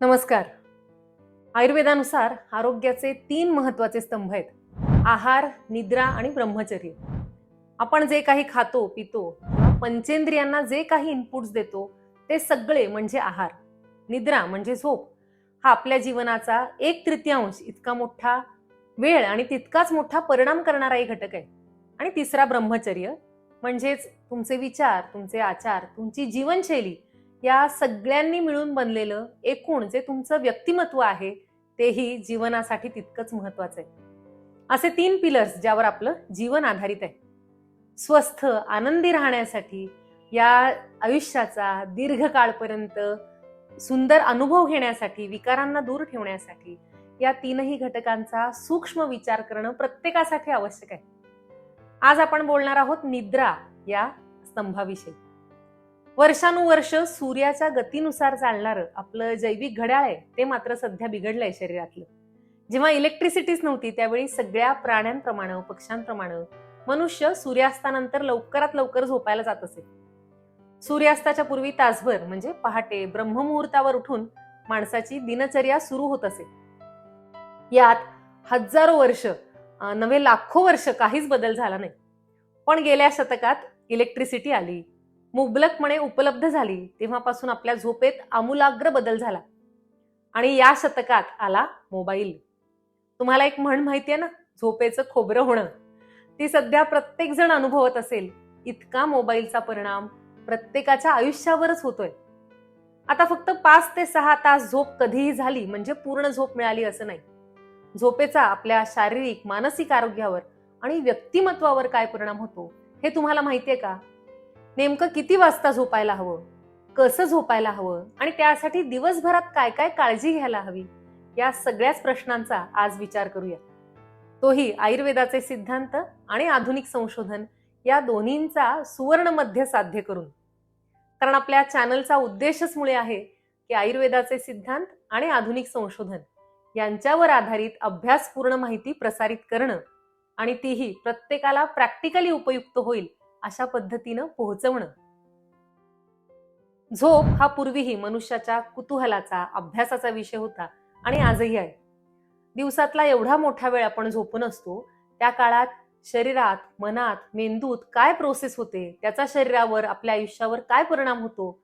नमस्कार. आयुर्वेदानुसार आरोग्याचे तीन महत्त्वाचे स्तंभ आहेत. आहार निद्रा आणि ब्रह्मचर्य. आपण जे काही खातो पितो पंचेंद्रियांना जे काही इनपुट्स देतो ते सगळे म्हणजे आहार. निद्रा म्हणजे झोप. हा आपल्या जीवनाचा एक तृतीयांश इतका मोठा वेळ आणि तितकाच मोठा परिणाम करणारा एक घटक आहे. आणि तिसरा ब्रह्मचर्य म्हणजेच तुमचे विचार तुमचे आचार तुमची जीवनशैली या सगळ्यांनी मिळून बनलेलं एकूण जे तुमचं व्यक्तिमत्व आहे तेही जीवनासाठी तितकंच महत्वाचं आहे. असे तीन पिलर्स ज्यावर आपलं जीवन आधारित आहे. स्वस्थ आनंदी राहण्यासाठी या आयुष्याचा दीर्घकाळपर्यंत सुंदर अनुभव घेण्यासाठी विकारांना दूर ठेवण्यासाठी या तीनही घटकांचा सूक्ष्म विचार करणं प्रत्येकासाठी आवश्यक आहे. आज आपण बोलणार आहोत निद्रा या स्तंभाविषयी. वर्षानुवर्ष सूर्याच्या गतीनुसार चालणारं आपलं जैविक घड्याळ आहे ते मात्र सध्या बिघडलंय शरीरातलं. जेव्हा इलेक्ट्रिसिटीच नव्हती त्यावेळी सगळ्या प्राण्यांप्रमाणे पक्ष्यांप्रमाणे मनुष्य सूर्यास्तानंतर लवकरात लवकर झोपायला जात असे. सूर्यास्ताच्या पूर्वी तासभर म्हणजे पहाटे ब्रह्ममुहूर्तावर उठून माणसाची दिनचर्या सुरू होत असे. यात हजारो वर्ष नवे नव्हे लाखो वर्ष काहीच बदल झाला नाही. पण गेल्या शतकात इलेक्ट्रिसिटी आली मुबलकपणे उपलब्ध झाली तेव्हापासून आपल्या झोपेत आमूलाग्र बदल झाला. आणि या शतकात आला मोबाईल. तुम्हाला एक म्हण माहिती आहे ना? झोपेचं खोबरं होणं. ती सध्या प्रत्येक जण अनुभवत असेल. इतका मोबाईलचा परिणाम प्रत्येकाच्या आयुष्यावरच होतोय. आता फक्त पाच ते सहा तास झोप कधीही झाली म्हणजे पूर्ण झोप मिळाली असं नाही. झोपेचा आपल्या शारीरिक मानसिक आरोग्यावर आणि व्यक्तिमत्वावर काय परिणाम होतो हे तुम्हाला माहितीये का? नेमकं किती वाजता झोपायला हवं? कसं झोपायला हवं? आणि त्यासाठी दिवसभरात काय काय काळजी घ्यायला हवी? या सगळ्याच प्रश्नांचा आज विचार करूया. तोही आयुर्वेदाचे सिद्धांत आणि आधुनिक संशोधन या दोन्हींचा सुवर्ण मध्य साध्य करून. कारण आपल्या चॅनलचा उद्देशच मुळे आहे की आयुर्वेदाचे सिद्धांत आणि आधुनिक संशोधन यांच्यावर आधारित अभ्यासपूर्ण माहिती प्रसारित करणं आणि तीही प्रत्येकाला प्रॅक्टिकली उपयुक्त होईल अशा पद्धतीनं पोहोचवणं. झोप हा पूर्वीही मनुष्याच्या कुतूहलाचा अभ्यासाचा विषय होता आणि आजही आहे. दिवसातला एवढा मोठा वेळ आपण झोपून असतो त्या काळात शरीरात मनात मेंदूत काय प्रोसेस होते त्याचा शरीरावर आपल्या आयुष्यावर काय परिणाम होतो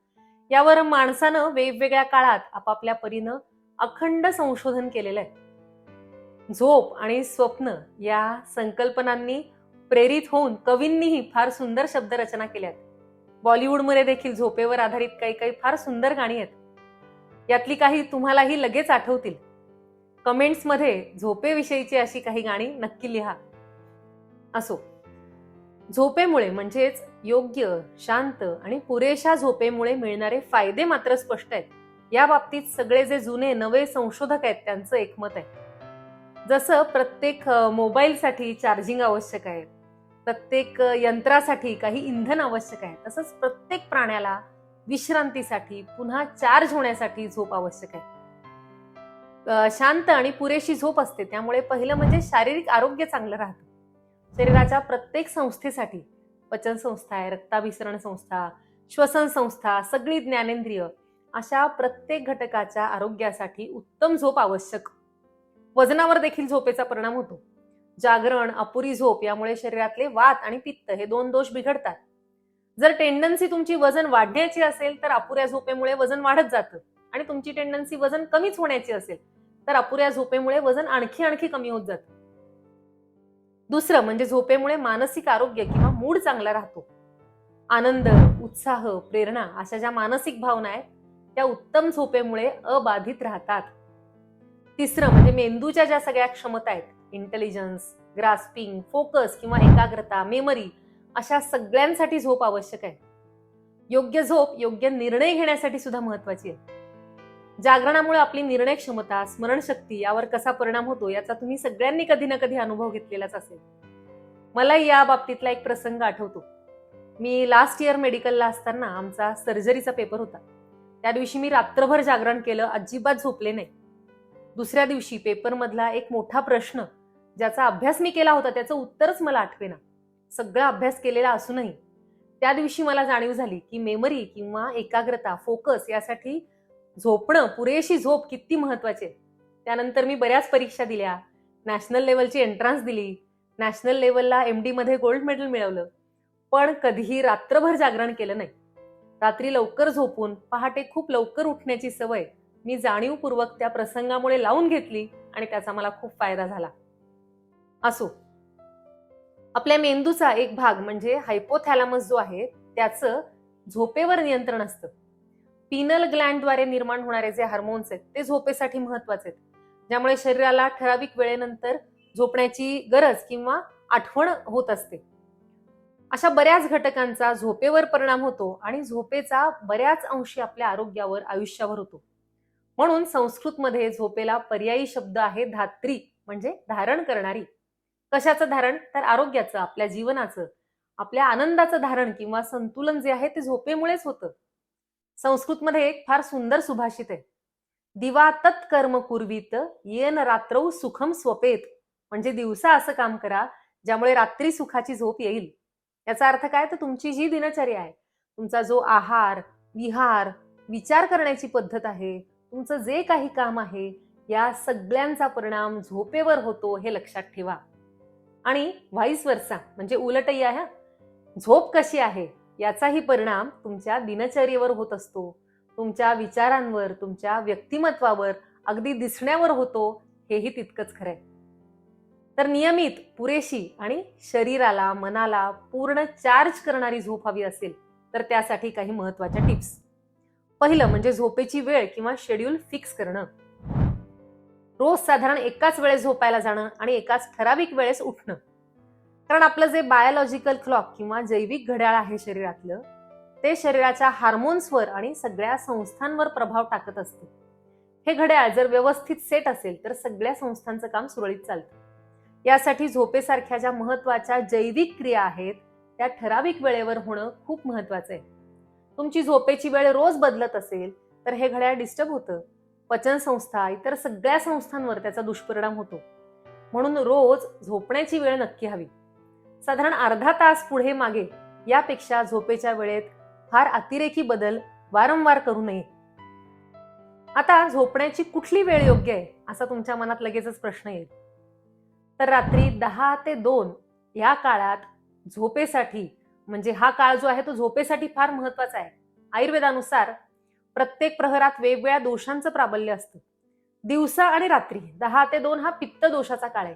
यावर माणसानं वेगवेगळ्या काळात आपापल्या परीनं अखंड संशोधन केलेलं आहे. झोप आणि स्वप्न या संकल्पनांनी प्रेरित होऊन कवींनीही फार सुंदर शब्दरचना केल्यात. बॉलिवूडमध्ये देखील झोपेवर आधारित काही काही फार सुंदर गाणी आहेत. यातली काही तुम्हालाही लगेच आठवतील. कमेंट्समध्ये झोपेविषयीची अशी काही गाणी नक्की लिहा. असो. झोपेमुळे म्हणजेच योग्य शांत आणि पुरेशा झोपेमुळे मिळणारे फायदे मात्र स्पष्ट आहेत. या बाबतीत सगळे जे जुने नवे संशोधक आहेत त्यांचं एकमत आहे. जसं प्रत्येक मोबाईलसाठी चार्जिंग आवश्यक आहे. प्रत्येक यंत्रासाठी काही इंधन आवश्यक आहे. तसंच प्रत्येक प्राण्याला विश्रांतीसाठी पुन्हा चार्ज होण्यासाठी झोप आवश्यक आहे. शांत आणि पुरेशी झोप असते. त्यामुळे पहिलं म्हणजे शारीरिक आरोग्य चांगलं राहतं. शरीराच्या प्रत्येक संस्थेसाठी पचन संस्था आहे रक्ताभिसरण संस्था श्वसन संस्था सगळी ज्ञानेंद्रिय अशा प्रत्येक घटकाच्या आरोग्यासाठी उत्तम झोप आवश्यक. वजनावर देखील झोपेचा परिणाम होतो. जागरण अपुरी झोप यामुळे शरीरातले वात आणि पित्त हे दोन दोष बिघडतात. जर टेंडन्सी तुमची वजन वाढण्याची असेल तर अपुऱ्या झोपेमुळे वजन वाढत जातं आणि तुमची टेंडन्सी वजन कमीच होण्याची असेल तर अपुऱ्या झोपेमुळे वजन आणखी आणखी कमी होत जातं. दुसरं म्हणजे झोपेमुळे मानसिक आरोग्य किंवा मूड चांगला राहतो. आनंद उत्साह प्रेरणा अशा ज्या मानसिक भावना आहेत त्या उत्तम झोपेमुळे अबाधित राहतात. तिसरं म्हणजे मेंदूच्या ज्या सगळ्या क्षमता आहेत इंटेलिजन्स ग्रास्पिंग फोकस किंवा एकाग्रता मेमरी अशा सगळ्यांसाठी झोप आवश्यक आहे. योग्य झोप योग्य निर्णय घेण्यासाठी सुद्धा महत्वाची आहे. जागरणामुळे आपली निर्णय क्षमता स्मरणशक्ती यावर कसा परिणाम होतो याचा तुम्ही सगळ्यांनी कधी ना कधी अनुभव घेतलेलाच असेल. मला या बाबतीतला एक प्रसंग आठवतो. मी लास्ट इयर मेडिकलला असताना आमचा सर्जरीचा पेपर होता. त्या दिवशी मी रात्रभर जागरण केलं अजिबात झोपले नाही. दुसऱ्या दिवशी पेपरमधला एक मोठा प्रश्न ज्याचा अभ्यास मी केला होता त्याचं उत्तरच मला आठवेना. सगळा अभ्यास केलेला असूनही. त्या दिवशी मला जाणीव झाली की मेमरी किंवा एकाग्रता फोकस यासाठी झोपणं पुरेशी झोप किती महत्त्वाचे. त्यानंतर मी बऱ्याच परीक्षा दिल्या. नॅशनल लेवलची एंट्रन्स दिली. नॅशनल लेवलला एम डीमध्ये गोल्ड मेडल मिळवलं. पण कधीही रात्रभर जागरण केलं नाही. रात्री लवकर झोपून पहाटे खूप लवकर उठण्याची सवय मी जाणीवपूर्वक त्या प्रसंगामुळे लावून घेतली आणि त्याचा मला खूप फायदा झाला. असो. आपल्या मेंदूचा एक भाग म्हणजे हायपोथॅलॅमस जो आहे त्याचं झोपेवर नियंत्रण असतं. पिनल ग्लँडद्वारे निर्माण होणारे जे हार्मोन्स आहेत ते झोपेसाठी महत्त्वाचे आहेत. ज्यामुळे शरीराला ठराविक वेळेनंतर झोपण्याची गरज किंवा आठवण होत असते. अशा बऱ्याच घटकांचा झोपेवर परिणाम होतो आणि झोपेचा बऱ्याच अंशी आपल्या आरोग्यावर आयुष्यावर होतो. म्हणून संस्कृतमध्ये झोपेला पर्यायी शब्द आहे धात्री म्हणजे धारण करणारी. कशाचं धारण? तर आरोग्याचं आपल्या जीवनाचं. आपल्या आनंदाचं धारण किंवा संतुलन जे आहे ते झोपेमुळेच होतं. संस्कृतमध्ये एक फार सुंदर सुभाषित आहे. दिवा तत्कर्म कुर्वीत येन रात्रौ सुखम स्वपेत. म्हणजे दिवसा असं काम करा ज्यामुळे रात्री सुखाची झोप येईल. याचा अर्थ काय? तर तुमची जी दिनचर्या आहे. तुमचा जो आहार विहार विचार करण्याची पद्धत आहे तुमचं जे काही काम आहे या सगळ्यांचा परिणाम झोपेवर होतो हे लक्षात ठेवा. आणि व्हाईस वर्सा म्हणजे उलटही आहे झोप कशी आहे याचाही परिणाम तुमच्या दिनचर्येवर होत असतो. तुमच्या विचारांवर तुमच्या व्यक्तिमत्वावर अगदी दिसण्यावर होतो हेही तितकंच खरंय. तर नियमित पुरेशी आणि शरीराला मनाला पूर्ण चार्ज करणारी झोप हवी असेल तर त्यासाठी काही महत्त्वाच्या टिप्स पहिलं म्हणजे झोपेची वेळ किंवा शेड्यूल फिक्स करणं. रोज साधारण एकाच वेळेस झोपायला जाणं आणि एकाच ठराविक वेळेस उठणं. कारण आपलं जे बायोलॉजिकल क्लॉक किंवा जैविक घड्याळ आहे शरीरातलं ते शरीराच्या हार्मोन्सवर आणि सगळ्या संस्थांवर प्रभाव टाकत असते. हे घड्याळ जर व्यवस्थित सेट असेल तर सगळ्या संस्थांचं काम सुरळीत चालतं. यासाठी झोपेसारख्या ज्या महत्त्वाच्या जैविक क्रिया आहेत त्या ठराविक वेळेवर होणं खूप महत्वाचं आहे. तुमची झोपेची वेळ रोज बदलत असेल तर हे घड्याळ डिस्टर्ब होतं. पचन संस्था इतर सगळ्या संस्थांवर त्याचा दुष्परिणाम होतो. म्हणून रोज झोपण्याची वेळ नक्की हवी. साधारण अर्धा तास पुढे मागे यापेक्षा झोपेच्या वेळेत फार अतिरेकी बदल वारंवार करू नये. आता झोपण्याची कुठली वेळ योग्य आहे? असा तुमच्या मनात लगेचच प्रश्न येईल. तर रात्री दहा ते दोन या काळात झोपेसाठी म्हणजे हा काळ जो आहे तो झोपेसाठी फार महत्त्वाचा आहे. आयुर्वेदानुसार प्रत्येक प्रहरात वेगवेगळ्या दोषांचं प्राबल्य असतं. दिवसा आणि रात्री दहा ते दोन हा पित्त दोषाचा काळ आहे.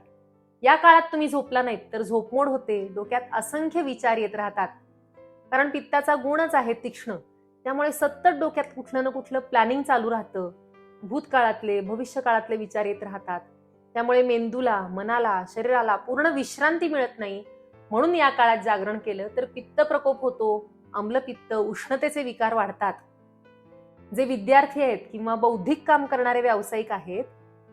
या काळात तुम्ही झोपला नाहीत तर झोपमोड होते डोक्यात असंख्य विचार येत राहतात. कारण पित्ताचा गुणच आहे तीक्ष्ण. त्यामुळे सतत डोक्यात कुठलं ना कुठलं प्लॅनिंग चालू राहतं. भूतकाळातले भविष्य काळातले विचार येत राहतात. त्यामुळे मेंदूला मनाला शरीराला पूर्ण विश्रांती मिळत नाही. म्हणून या काळात जागरण केलं तर पित्त प्रकोप होतो आम्लपित्त उष्णतेचे विकार वाढतात. जे विद्यार्थी आहेत किंवा बौद्धिक काम करणारे व्यावसायिक आहेत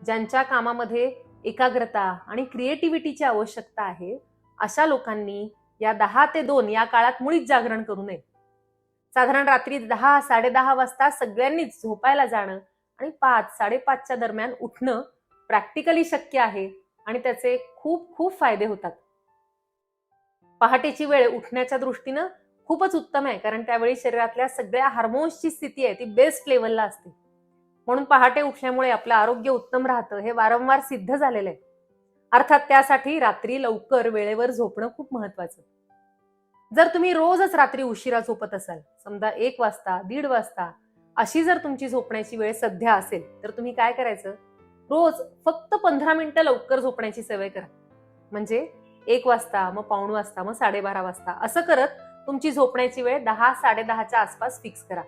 ज्यांच्या कामामध्ये एकाग्रता आणि क्रिएटिव्हिटीची आवश्यकता आहे अशा लोकांनी या दहा ते दोन या काळात मुळीच जागरण करू नये. साधारण रात्री दहा साडेदहा वाजता सगळ्यांनीच झोपायला जाणं आणि पाच साडेपाचच्या दरम्यान उठणं प्रॅक्टिकली शक्य आहे आणि त्याचे खूप खूप फायदे होतात. पहाटेची वेळ उठण्याच्या दृष्टीनं खूपच उत्तम आहे. कारण त्यावेळी शरीरातल्या सगळ्या हार्मोन्सची स्थिती आहे ती बेस्ट लेवलला असते. म्हणून पहाटे उठल्यामुळे आपलं आरोग्य उत्तम राहतं हे वारंवार सिद्ध झालेलं आहे. अर्थात त्यासाठी रात्री लवकर वेळेवर झोपणं खूप महत्वाचं. जर तुम्ही रोजच रात्री उशिरा झोपत असाल समजा एक वाजता दीड वाजता अशी जर तुमची झोपण्याची वेळ सध्या असेल तर तुम्ही काय करायचं? रोज फक्त पंधरा मिनिटं लवकर झोपण्याची सवय करा. म्हणजे एक वाजता मग पाऊण वाजता मग साडेबारा वाजता असं करत तुमची झोपण्याची वेळ दहा साडेदहाच्या आसपास फिक्स करा.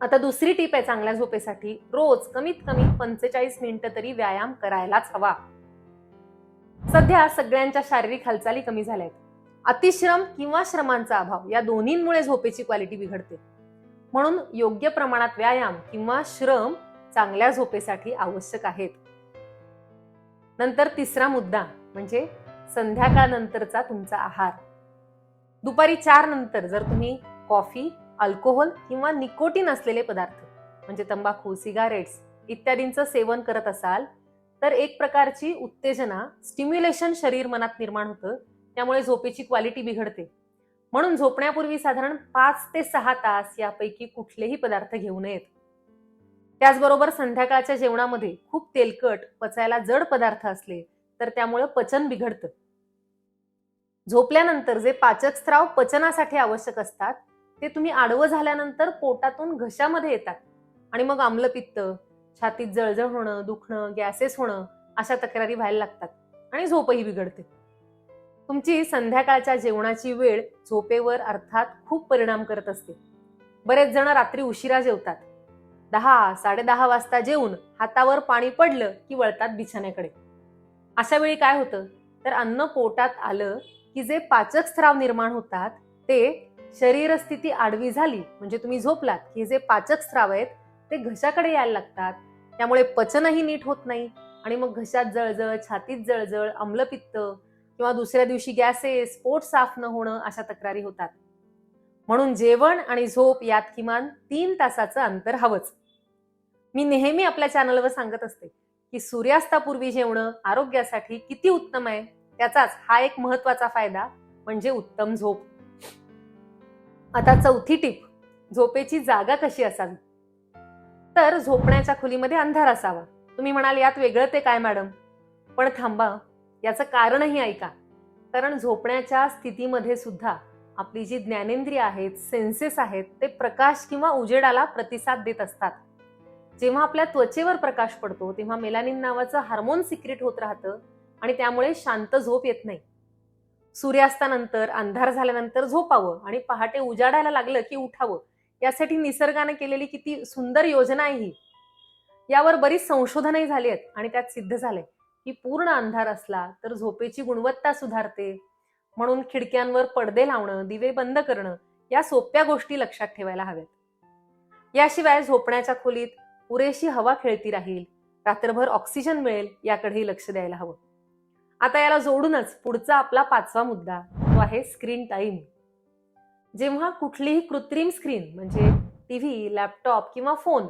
आता दुसरी टीप आहे चांगल्या झोपेसाठी. रोज कमीत कमी पंचेचाळीस मिनिटं तरी व्यायाम करायलाच हवा. सध्या सगळ्यांच्या शारीरिक हालचाली कमी झाल्या आहेत अतिश्रम किंवा श्रमांचा अभाव या दोन्हींमुळे झोपेची क्वालिटी बिघडते. म्हणून योग्य प्रमाणात व्यायाम किंवा श्रम चांगल्या झोपेसाठी आवश्यक आहेत. नंतर तिसरा मुद्दा म्हणजे संध्याकाळनंतरचा तुमचा आहार. दुपारी चार नंतर जर तुम्ही कॉफी अल्कोहोल किंवा निकोटीन असलेले पदार्थ म्हणजे तंबाखू सिगारेट्स इत्यादींचं सेवन करत असाल तर एक प्रकारची उत्तेजना स्टिम्युलेशन शरीर मनात निर्माण होतं. त्यामुळे झोपेची क्वालिटी बिघडते. म्हणून झोपण्यापूर्वी साधारण पाच ते सहा तास यापैकी कुठलेही पदार्थ घेऊ नयेत. त्याचबरोबर संध्याकाळच्या जेवणामध्ये खूप तेलकट पचायला जड पदार्थ असले तर त्यामुळे पचन बिघडतं. झोपल्यानंतर जे पाचक स्त्राव पचनासाठी आवश्यक असतात ते तुम्ही आडवं झाल्यानंतर पोटातून घशामध्ये येतात. आणि मग आम्लपित्त छातीत जळजळ होणं दुखणं गॅसेस होणं अशा तक्रारी व्हायला लागतात आणि झोपही बिघडते. तुमची संध्याकाळच्या जेवणाची वेळ झोपेवर अर्थात खूप परिणाम करत असते. बरेच जण रात्री उशिरा जेवतात. दहा साडेदहा वाजता जेवून हातावर पाणी पडलं की वळतात बिछाण्याकडे अशा वेळी काय होतं? तर अन्न पोटात आलं की जे पाचक स्त्राव निर्माण होतात ते शरीरस्थिती आडवी झाली म्हणजे तुम्ही झोपलात की जे पाचक स्त्राव आहेत ते घशाकडे यायला लागतात. त्यामुळे पचनही नीट होत नाही आणि मग घशात जळजळ छातीत जळजळ आम्लपित्त किंवा दुसऱ्या दिवशी गॅसेस पोट साफ न होणं अशा तक्रारी होतात. म्हणून जेवण आणि झोप यात किमान तीन तासाचं अंतर हवंच. मी नेहमी आपल्या चॅनलवर सांगत असते की सूर्यास्तापूर्वी जेवणं आरोग्यासाठी किती उत्तम आहे. त्याचाच हा एक महत्त्वाचा फायदा म्हणजे उत्तम झोप. आता चौथी टिप झोपेची जागा कशी असावी? तर झोपण्याच्या खोलीमध्ये अंधार असावा. तुम्ही म्हणाल यात वेगळं ते काय मॅडम? पण थांबा याचं कारणही ऐका. कारण झोपण्याच्या स्थितीमध्ये सुद्धा आपली जी ज्ञानेंद्रिय आहेत सेन्सेस आहेत ते प्रकाश किंवा उजेडाला प्रतिसाद देत असतात. जेव्हा आपल्या त्वचेवर प्रकाश पडतो तेव्हा मेलानिन नावाचं हार्मोन सिक्रेट होत राहतं आणि त्यामुळे शांत झोप येत नाही. सूर्यास्तानंतर अंधार झाल्यानंतर झोपावं आणि पहाटे उजाडायला लागलं की उठावं. यासाठी निसर्गाने केलेली किती सुंदर योजना आहे ही. यावर बरीच संशोधनही झाली आहेत आणि त्यात सिद्ध झालंय की पूर्ण अंधार असला तर झोपेची गुणवत्ता सुधारते. म्हणून खिडक्यांवर पडदे लावणं दिवे बंद करणं या सोप्या गोष्टी लक्षात ठेवायला हव्यात. याशिवाय झोपण्याच्या खोलीत पुरेशी हवा खेळती राहील. रात्रभर ऑक्सिजन मिळेल याकडेही लक्ष द्यायला हवं. आता याला जोडूनच पुढचा आपला पाचवा मुद्दा तो आहे स्क्रीन टाईम जेव्हा कुठलीही कृत्रिम स्क्रीन म्हणजे टी व्ही लॅपटॉप किंवा फोन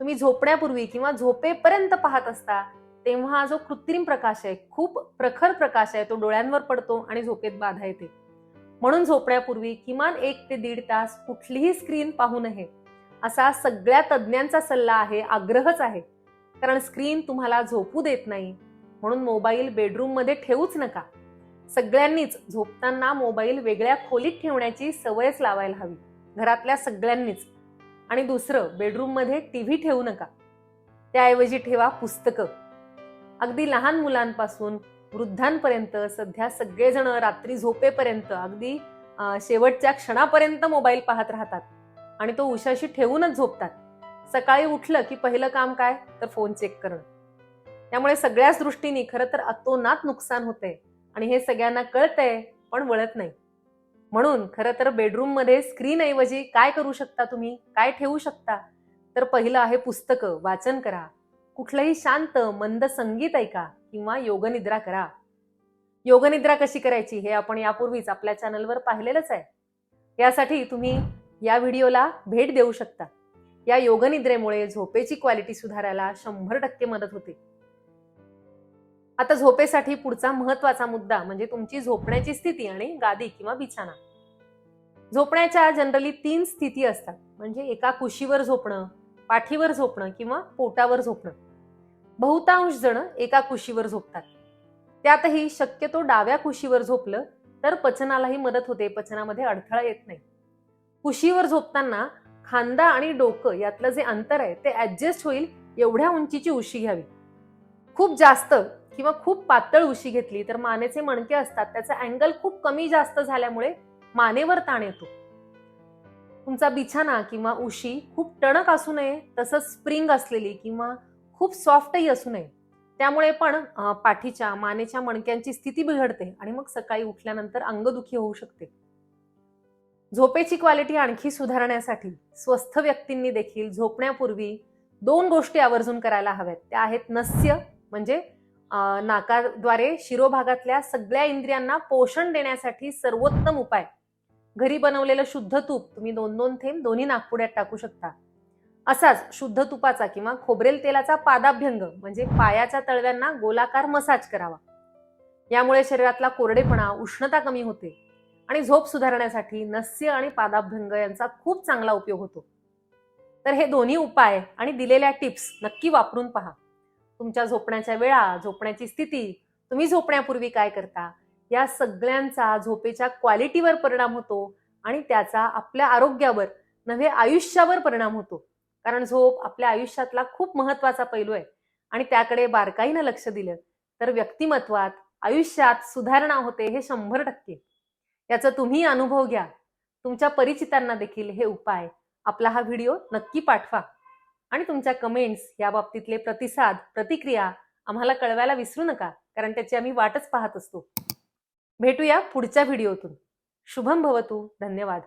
तुम्ही झोपण्यापूर्वी किंवा झोपेपर्यंत पाहत असता तेव्हा हा जो कृत्रिम प्रकाश आहे खूप प्रखर प्रकाश आहे तो डोळ्यांवर पडतो आणि झोपेत बाधा येते. म्हणून झोपण्यापूर्वी किमान एक ते दीड तास कुठलीही स्क्रीन पाहू नये. असा सगळ्या तज्ज्ञांचा सल्ला आहे आग्रहच आहे. कारण स्क्रीन तुम्हाला झोपू देत नाही म्हणून मोबाईल बेडरूममध्ये ठेवूच नका. सगळ्यांनीच झोपताना मोबाईल वेगळ्या खोलीत ठेवण्याची सवयच लावायला हवी. घरातल्या सगळ्यांनीच. आणि दुसरं बेडरूममध्ये टी व्ही ठेवू नका. त्याऐवजी ठेवा पुस्तकं. अगदी लहान मुलांपासून वृद्धांपर्यंत सध्या सगळेजण रात्री झोपेपर्यंत अगदी शेवटच्या क्षणापर्यंत मोबाईल पाहत राहतात. आणि तो उशाशी ठेवूनच झोपतात. सकाळी उठलं की पहिलं काम काय? तर फोन चेक करणं. त्यामुळे सगळ्याच दृष्टीने खरं तर अतोनात नुकसान होते आणि हे सगळ्यांना कळतंय पण वळत नाही. म्हणून खरं तर बेडरूममध्ये स्क्रीनऐवजी काय करू शकता तुम्ही? काय ठेवू शकता? तर पहिलं आहे पुस्तकं वाचन करा. कुठलंही शांत मंद संगीत ऐका किंवा योगनिद्रा करा. योगनिद्रा कशी करायची हे आपण यापूर्वीच आपल्या चॅनलवर पाहिलेलंच आहे. यासाठी तुम्ही या व्हिडिओला भेट देऊ शकता. या योगनिद्रेमुळे झोपेची क्वालिटी सुधारायला शंभर टक्के मदत होते. आता झोपेसाठी पुढचा महत्त्वाचा मुद्दा म्हणजे तुमची झोपण्याची स्थिती आणि गादी किंवा बिछाना. झोपण्याच्या जनरली तीन स्थिती असतात. म्हणजे एका कुशीवर झोपणं पाठीवर झोपणं किंवा पोटावर झोपणं. बहुतांश जण एका कुशीवर झोपतात. त्यातही शक्यतो डाव्या कुशीवर झोपलं तर पचनालाही मदत होते पचनामध्ये अडथळा येत नाही. कुशीवर झोपताना खांदा आणि डोकं यातलं जे अंतर आहे ते ऍडजस्ट होईल एवढ्या उंचीची उशी घ्यावी. खूप जास्त किंवा खूप पातळ उशी घेतली तर मानेचे मणके असतात त्याचा अँगल खूप कमी जास्त झाल्यामुळे मानेवर ताण येतो. तुमचा बिछाना किंवा उशी खूप टणक असू नये तसंच स्प्रिंग असलेली किंवा खूप सॉफ्टही असू नये. त्यामुळे पण पाठीच्या मानेच्या मणक्यांची स्थिती बिघडते आणि मग सकाळी उठल्यानंतर अंगदुखी होऊ शकते. झोपेची क्वालिटी आणखी सुधारण्यासाठी स्वस्थ व्यक्तींनी देखील झोपण्यापूर्वी दोन गोष्टी आवर्जून करायला हव्यात. त्या आहेत नस्य म्हणजे नाकाद्वारे शिरोभागातल्या सगळ्या इंद्रियांना पोषण देण्यासाठी सर्वोत्तम उपाय. घरी बनवलेलं शुद्ध तूप तुम्ही दोन दोन थेंब दोन्ही नागपुड्यात टाकू शकता. असाच शुद्ध तुपाचा किंवा खोबरेल तेलाचा पादाभ्यंग म्हणजे पायाच्या तळव्यांना गोलाकार मसाज करावा. यामुळे शरीरातला कोरडेपणा उष्णता कमी होते आणि झोप सुधारण्यासाठी नस्य आणि पादाभ्यंग यांचा खूप चांगला उपयोग होतो. तर हे दोन्ही उपाय आणि दिलेल्या टिप्स नक्की वापरून पहा. तुमच्या झोपण्याच्या वेळा झोपण्याची स्थिती तुम्ही झोपण्यापूर्वी काय करता? या सगळ्यांचा झोपेच्या क्वालिटीवर परिणाम होतो आणि त्याचा आपल्या आरोग्यावर नव्हे आयुष्यावर परिणाम होतो. कारण झोप आपल्या आयुष्यातला खूप महत्त्वाचा पैलू आहे. आणि त्याकडे बारकाईनं लक्ष दिलं तर व्यक्तिमत्वात आयुष्यात सुधारणा होते हे शंभर टक्के. याचा तुम्ही अनुभव घ्या. तुमच्या परिचितांना देखील हे उपाय. आपला हा व्हिडिओ नक्की पाठवा. आणि तुमच्या कमेंट्स या बाबतीतले प्रतिसाद प्रतिक्रिया आम्हाला कळवायला विसरू नका कारण त्याची आम्ही वाटच पाहत असतो. भेटूया पुढच्या व्हिडिओतून शुभम भवतू. धन्यवाद.